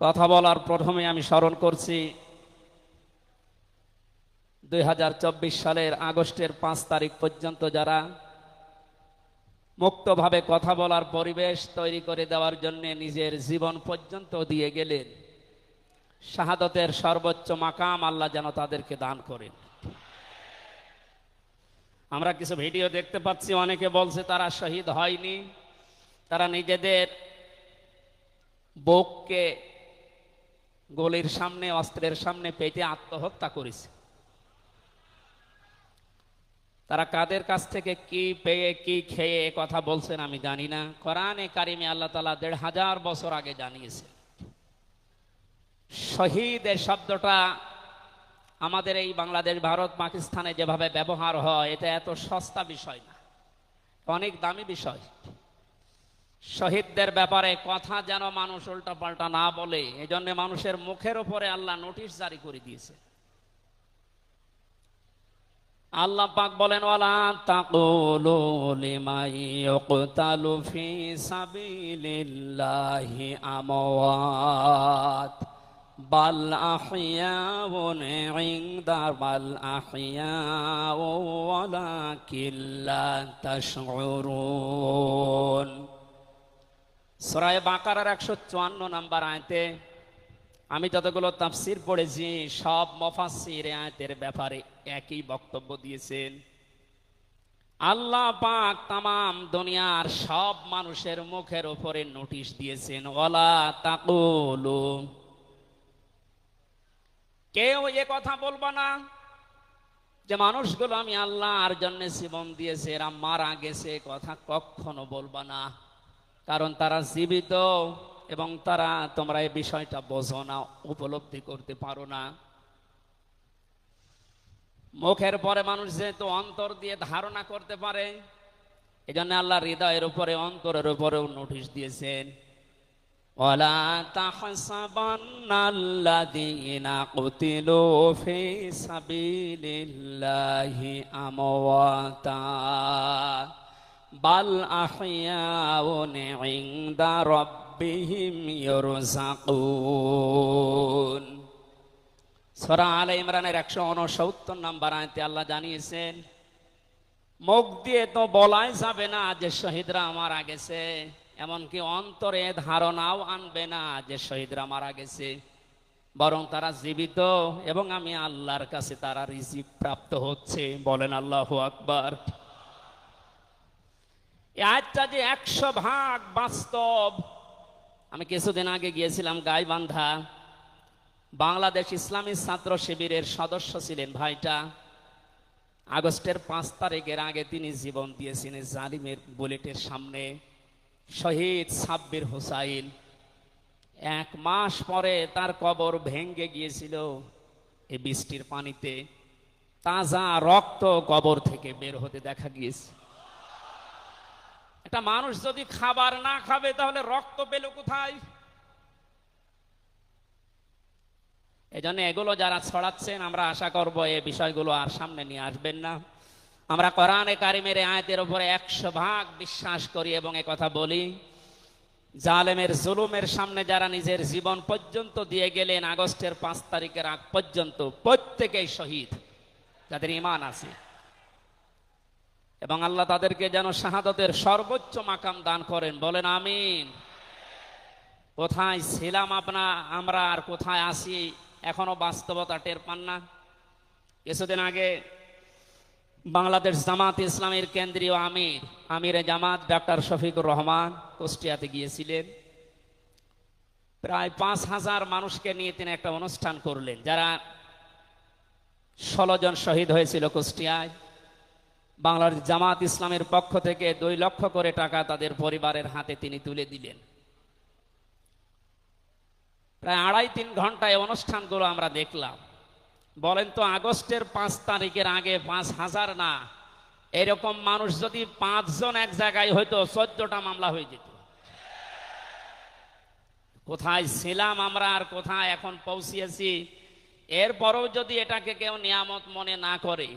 কথা বলার প্রথমে আমি স্মরণ করছি, দুই হাজার চব্বিশ সালের আগস্টের পাঁচ তারিখ পর্যন্ত যারা মুক্তভাবে কথা বলার পরিবেশ তৈরি করে দেওয়ার জন্য নিজের জীবন পর্যন্ত দিয়ে গেলেন, শাহাদতের সর্বোচ্চ মাকাম আল্লাহ যেন তাদেরকে দান করেন। আমরা কিছু ভিডিও দেখতে পাচ্ছি, অনেকে বলছে তারা শহীদ হয়নি, তারা নিজেদের বুককে গলির সামনে, অস্ত্রের সামনে পেটে আত্মহত্যা করেছে। তারা কাদের কাছ থেকে কি পেয়ে, কি খেয়ে কথা বলছেন আমি জানি না। কোরআনে কারিমে আল্লাহ তালা দেড় হাজার বছর আগে জানিয়েছে। শহীদ এর শব্দটা আমাদের এই বাংলাদেশ, ভারত, পাকিস্তানে যেভাবে ব্যবহার হয়, এটা এত সস্তা বিষয় না। অনেক দামি বিষয়। শহীদদের ব্যাপারে কথা যেন মানুষ উল্টা পাল্টা না বলে, এজন্য মানুষের মুখের উপরে আল্লাহ নোটিশ জারি করে দিয়েছে। আল্লাহ পাক বলেন বাল বাল আহইয়াউ ওয়ালাকিন সূরা বাকারার 154 নাম্বার আয়তে আমি যতগুলো তাফসির পড়েছি, সব মফাসির আয়তের ব্যাপারে একই বক্তব্য দিয়েছেন। আল্লাহ পাক তামাম দুনিয়ার সব মানুষের মুখের উপরে নোটিশ দিয়েছেন ওলা তাকুলু। কেউ এ কথা বলব না যে মানুষগুলো আমি আল্লাহর জন্য জীবন দিয়েছে, এরা মারা গেছে কথা কখনো বলবা না। কারণ তারা জীবিত এবং তারা তোমরা এই বিষয়টা বোঝো না, উপলব্ধি করতে পারো না। মুখের পরে মানুষ যেহেতু অন্তর দিয়ে ধারণা করতে পারে এই জন্য আল্লাহ হৃদয়ের উপরে, অন্তরের উপরেও নোটিশ দিয়েছেন। আমওয়াতা। বাল আহিয়াউন ইনদা রাব্বিহিম ইরযাকুন সূরা আলে ইমরানের 169 নম্বর আয়াতে আল্লাহ জানিয়েছেন, মুখ দিয়ে তো বলাই যাবে না যে শহীদরা মারা গেছে, এমনকি অন্তরে ধারণাও আনবে না যে শহীদরা মারা গেছে। বরং তারা জীবিত এবং আমি আল্লাহর কাছে তারা রিজিভ প্রাপ্ত হচ্ছে, বলেন আল্লাহ আকবর। এই আয়াতটা যে একশো ভাগ বাস্তব। আমি কিছুদিন আগে গিয়েছিলাম গাইবান্ধা। বাংলাদেশ ইসলামী ছাত্র শিবিরের সদস্য ছিলেন ভাইটা। আগস্টের পাঁচ তারিখের আগে তিনি জীবন দিয়েছিলেন জালিমের বুলেটের সামনে। শহীদ সাব্বির হোসাইন। এক মাস পরে তার কবর ভেঙ্গে গিয়েছিল এই বৃষ্টির পানিতে। তাজা রক্ত কবর থেকে বের হতে দেখা গিয়েছে। একটা মানুষ যদি খাবার না খাবে, তাহলে রক্ত পেল কোথায়? এই জন্য এগুলো যারা ছড়াচ্ছেন, আমরা আশা করব এই বিষয়গুলো আর সামনে নিয়ে আসবেন না। আমরা কোরআনে কারিমের আয়তের উপরে একশো ভাগ বিশ্বাস করি এবং কথা বলি। জালেমের জুলুমের সামনে যারা নিজের জীবন পর্যন্ত দিয়ে গেলেন, আগস্টের পাঁচ তারিখের আগ পর্যন্ত প্রত্যেকেই শহীদ। যাদের ইমান আছে। এবং আল্লাহ তাদেরকে যেন শাহাদতের সর্বোচ্চ মাকাম দান করেন। বলেন, আমিন। কোথায় ছিলাম আপনা, আমরা আর কোথায় আসি এখনও বাস্তবতা টের পান না। কিছুদিন আগে বাংলাদেশ জামাত ইসলামের কেন্দ্রীয় আমির, আমিরে জামাত ডাক্তার শফিকুর রহমান কুষ্টিয়াতে গিয়েছিলেন। প্রায় পাঁচ হাজার মানুষকে নিয়ে তিনি একটা অনুষ্ঠান করলেন। যারা ষোলো জন শহীদ হয়েছিল কুষ্টিয়ায় বাংলাদেশ জামাত ইসলামের পক্ষ থেকে দুই লক্ষ করে টাকা তাদের পরিবারের হাতে তিনি তুলে দিলেন। প্রায় আড়াই তিন ঘন্টায় অনুষ্ঠানগুলো আমরা দেখলাম। বলেন তো, আগস্টের পাঁচ তারিখের আগে পাঁচ হাজার না? এরকম মানুষ যদি পাঁচজন এক জায়গায় হইতো, চোদ্দটা মামলা হয়ে যেত। কোথায় ছিলাম আমরা আর কোথায় এখন পৌঁছিয়েছি? এরপরেও যদি এটাকে কেউ নিয়ামত মনে না করে